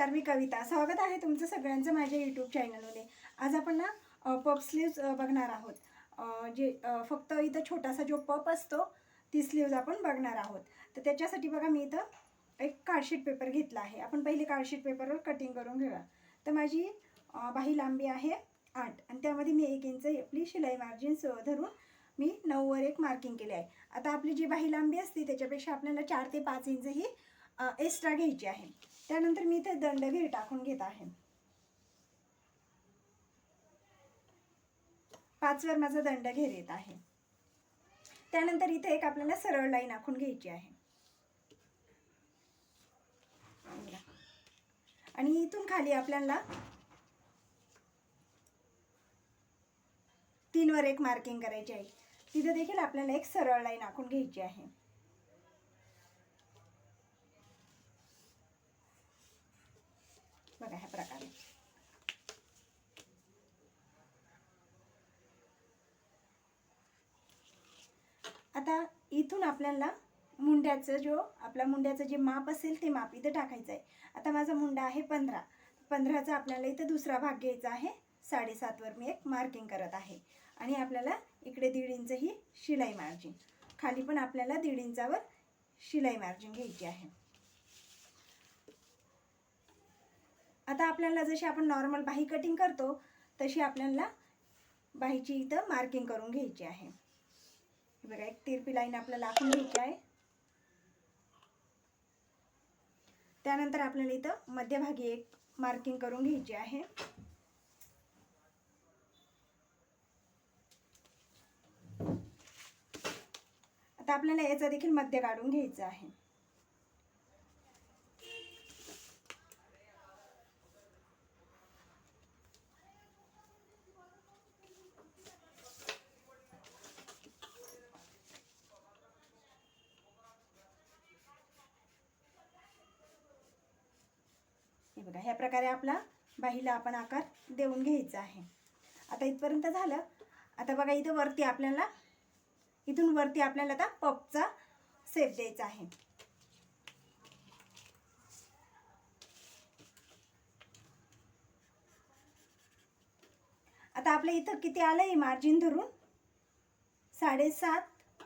नमस्कार मी कविता. स्वागत आहे तुमचं सगळ्यांचं माझ्या यूट्यूब चॅनलमध्ये आज आपण ना पप स्लीव्ज बघणार आहोत. जे फक्त इथं छोटासा जो पप असतो ती स्लीव्ज आपण बघणार आहोत. तर त्याच्यासाठी बघा मी इथं एक कार्डशीट पेपर घेतला आहे. आपण पहिले कार्डशीट पेपरवर कटिंग करून घेऊया. तर माझी बाही लांबी आहे आठ. आणि त्यामध्ये मी एक इंच आपली शिलाई मार्जिन धरून मी नऊवर एक मार्किंग केले आहे. आता आपली जी बाही लांबी असते त्याच्यापेक्षा आपल्याला चार ते पाच इंच ही एक्स्ट्रा घ्यायची आहे. त्यानंतर मी इथे दंडगीर टाकून घेत आहे. पाचवर माझा दंडघेर येत आहे. त्यानंतर इथे एक आपल्याला सरळ लाईन आखून घ्यायची आहे. आणि इथून खाली आपल्याला तीनवर एक मार्किंग करायची आहे. तिथे देखील आपल्याला एक सरळ लाईन आखून घ्यायची आहे बघा ह्या प्रकारे आता इथून आपल्याला मुंड्याचं जो आपला मुंड्याचं जे माप असेल ते माप इथं टाकायचं आहे. आता माझा मुंडा आहे पंधरा. पंधराचा आपल्याला इथं दुसरा भाग घ्यायचा आहे. साडेसातवर मी एक मार्किंग करत आहे. आणि आपल्याला इकडे दीड इंच ही शिलाई मार्जिन खाली पण आपल्याला दीड इंचावर शिलाई मार्जिन घ्यायची आहे. आता आपल्याला जशी आपण नॉर्मल बाही कटिंग करतो तशी आपल्याला बाहीची इथं मार्किंग करून घ्यायची आहे. बघा एक तिरपी लाईन आपल्याला आखून घ्यायची आहे. त्यानंतर आपल्याला इथं मध्यभागी एक मार्किंग करून घ्यायची आहे. आता आपल्याला याचा देखील मध्य काढून घ्यायचं आहे. बघा ह्या प्रकारे आपला बाहीला आपण आकार देऊन घ्यायचा आहे. आता इथपर्यंत झालं. आता बघा इथं वरती आपल्याला इथून वरती आपल्याला आता पपचा सेप द्यायचा आहे. आता आपल्या इथं किती आलं आहे मार्जिन धरून? साडेसात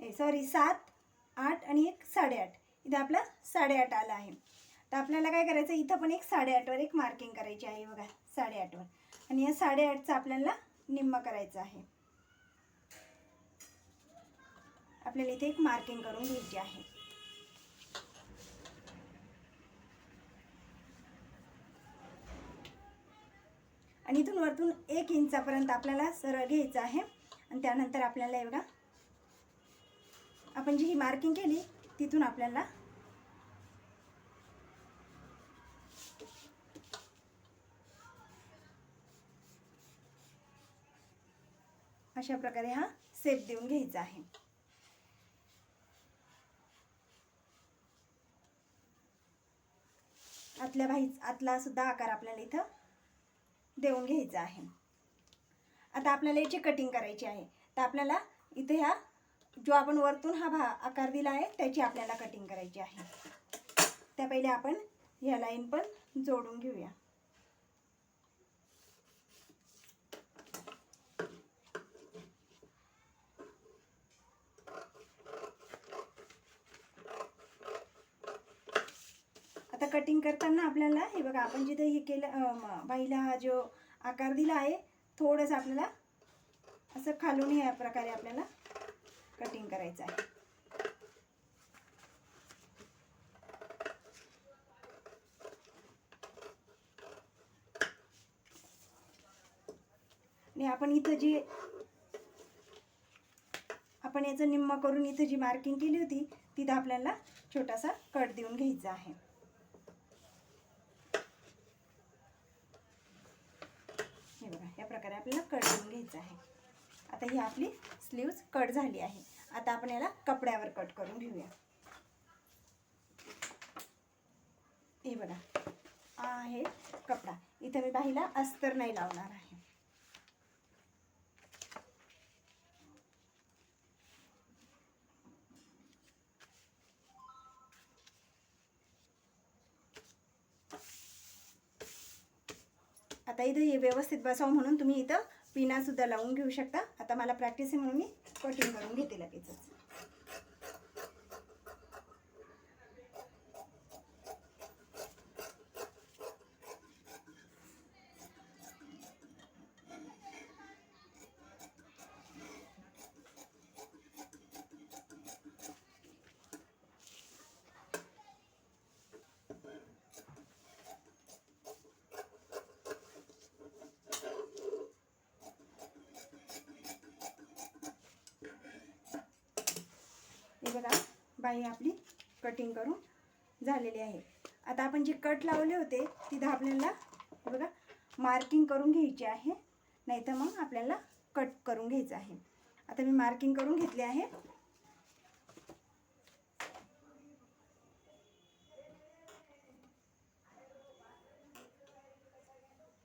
सॉरी सात आठ आणि एक साडेआठ. इथं आपलं साडेआठ आलं आहे. तर आपल्याला काय करायचं इथं पण एक साडेआठवर एक मार्किंग करायची आहे बघा साडेआठवर आणि या साडेआठचं आपल्याला निम्म करायचं आहे. आपल्याला इथे एक मार्किंग करून घ्यायची आहे. आणि इथून वरतून एक इंचापर्यंत आपल्याला सरळ घ्यायचं आहे. आणि त्यानंतर आपल्याला हे बघा आपण जी ही मार्किंग केली तिथून आपल्याला अशा प्रकारे हा सेप देऊन घ्यायचा आहे. आतल्या भाई आतला सुद्धा आकार आपल्याला इथं देऊन घ्यायचा आहे. आता आपल्याला याची कटिंग करायची आहे. तर आपल्याला इथे ह्या जो आपण वरतून हा भा आकार दिला आहे त्याची आपल्याला कटिंग करायची आहे. त्या पहिले आपण ह्या लाईन पण जोडून घेऊया. आता कटिंग करताना आपल्याला हे बघा आपण जिथे हे केलं बाईला हा जो आकार दिला आहे थोडंसं आपल्याला असं खालून या प्रकारे आपल्याला कटिंग करायचं आहे. आणि आपण इथं जी आपण याचं निम्म करून इथं जी मार्किंग केली होती तिथं आपल्याला छोटासा कट देऊन घ्यायचा आहे हे बघा या प्रकारे आपल्याला कट देऊन घ्यायचं आहे. आता ही आपली स्लीव्ज कट झाली आहे. आता आपण याला कपड्यावर कट करून घेऊया. हे बघा. हा आहे कपडा. इथं मी बाहीला अस्तर नाही लावणार आहे. आता इथं हे व्यवस्थित बसावं म्हणून तुम्ही इथं पिनासुद्धा लावून घेऊ शकता. आता मला प्रॅक्टिस आहे म्हणून मी कटिंग करून घेते लगेचच. बघा बाई आपली कटिंग करून झालेली आहे. आता आपण जे कट लावले होते तिथं आपल्याला बघा मार्किंग करून घ्यायची आहे. नाही तर मग आपल्याला कट करून घ्यायचं आहे. आता मी मार्किंग करून घेतले आहे.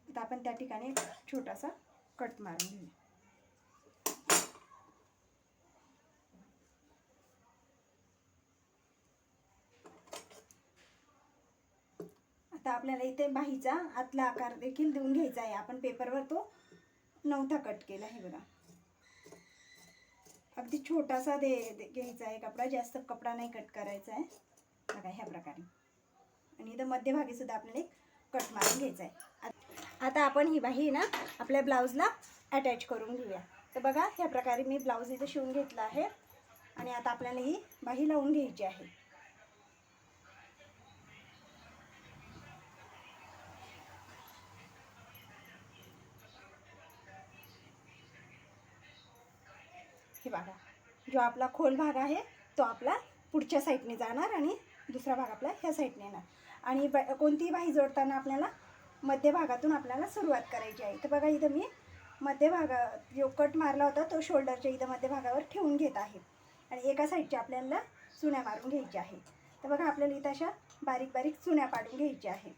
आता आपण त्या ठिकाणी छोटासा कट मारून घेऊ आता आपल्याला इथे बाहीचा आतला आकार देखील देऊन घ्यायचा आहे. आपण पेपरवर तो नवथा कट केला आहे बघा. अगदी छोटासा दे घ्यायचा आहे कपडा. जास्त कपडा नाही कट करायचा आहे. बघा ह्या प्रकारे. आणि इथं मध्यभागी सुद्धा आपल्याला एक कट मारून घ्यायचा आहे. आत- आता आपण ही बाही ना आपल्या ब्लाऊजला अटॅच करून घेऊया. तर बघा ह्या प्रकारे मी ब्लाऊज इथं शिवून घेतला आहे. आणि आता आपल्याला ही बाही लावून घ्यायची आहे. हे बघा जो आपला खोल भाग आहे तो आपला पुढच्या साईडने जाणार आणि दुसरा भाग आपला ह्या साईडने येणार. आणि ब कोणतीही बाही जोडताना आपल्याला मध्यभागातून आपल्याला सुरुवात करायची आहे. तर बघा इथं मी मध्यभागा जो कट मारला होता तो शोल्डरच्या इथं मध्यभागावर ठेवून घेत आहे. आणि एका साईडच्या आपल्याला चुन्या मारून घ्यायच्या आहे तर बघा आपल्याला इथं अशा बारीक बारीक चुन्या पाडून घ्यायच्या आहे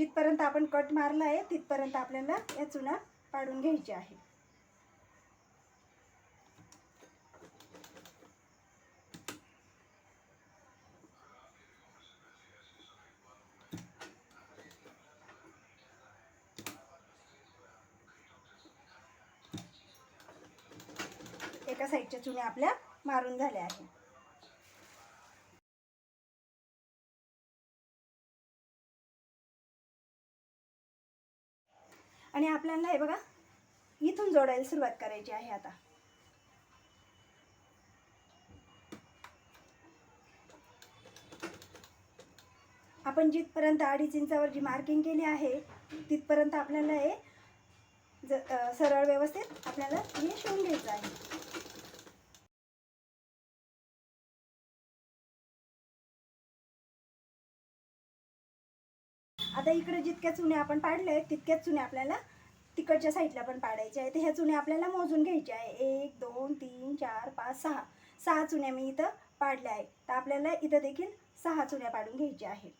जिथपर्यंत आपण कट मारला आहे तिथपर्यंत आपल्याला या चुना पाडून घ्यायच्या आहे एका साईडच्या चुन्या आपल्या मारून झाल्या आहे आणि आपल्याला हे बघा इथून जोडायला सुरुवात करायची आहे आता. आपण जिथपर्यंत अडीच इंचावर जी मार्किंग केली आहे तिथपर्यंत आपल्याला हे ज सरळ व्यवस्थित आपल्याला हे शिवून घ्यायचं आहे. आता इकडे जितक्या चुन्या आपण पाडल्या आहेत तितक्याच चुन्या आपल्याला तिकडच्या साईडला पण पाडायच्या आहेत. ह्या चुन्या आपल्याला मोजून घ्यायच्या आहे. एक दोन तीन चार पाच सहा. सहा चुन्या मी इथं पाडल्या आहेत. तर आपल्याला इथं देखील सहा चुन्या पाडून घ्यायच्या आहेत.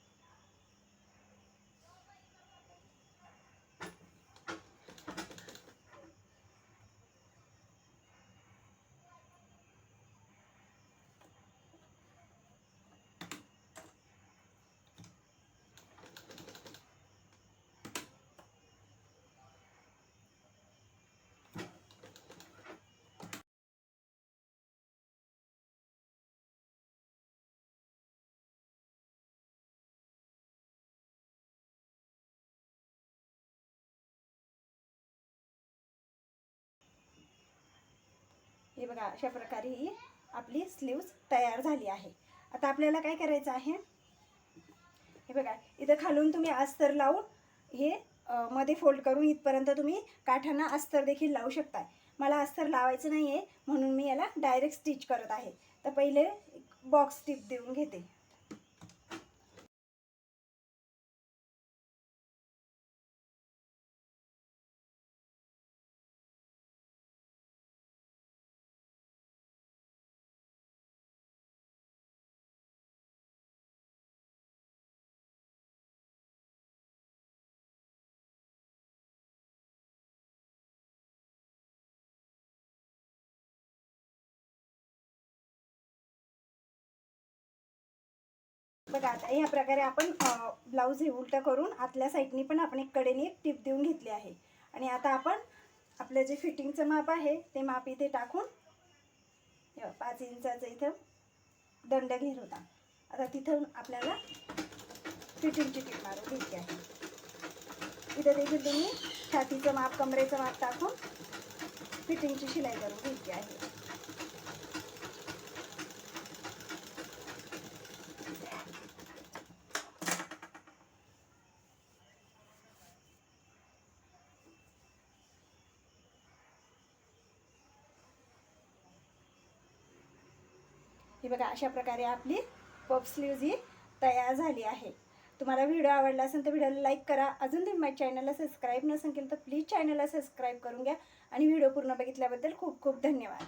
बघा अशा प्रकारे ही आपली स्लीव्ज तयार झाली आहे. आता आपल्याला काय करायचं आहे? हे बघा इथं खालून तुम्ही अस्तर लावून हे मध्ये फोल्ड करून इथपर्यंत तुम्ही काठांना अस्तर देखील लावू शकता मला अस्तर लावायचं नाही आहे म्हणून मी याला डायरेक्ट स्टिच करत आहे. तर पहिले बॉक्स टिप देऊन घेते. बघा आता ह्या प्रकारे आपण ब्लाऊज हे उलटं करून आतल्या साईडनी पण आपण एक कडेने एक टिप देऊन घेतली आहे. आणि आता आपण आपलं जे फिटिंगचं माप आहे ते माप इथे टाकून पाच इंचाचं इथं दंड घेत होता. आता तिथं आपल्याला फिटिंगची टीप मारून घ्यायची आहे. इथं देखील तुम्ही छातीचं माप कमरेचं माप टाकून फिटिंगची शिलाई करून घ्यायची आहे. बघा अशा प्रकारे आपली पप स्लीव्ज ही तयार झाली आहे. तुम्हाला व्हिडिओ आवडला असेल तर व्हिडिओला लाईक करा. अजून तुम्ही माझ्या चॅनलला सबस्क्राईब नसेल केलं तर प्लीज चॅनलला सबस्क्राईब करून घ्या. आणि व्हिडिओ पूर्ण बघितल्याबद्दल खूप खूप धन्यवाद.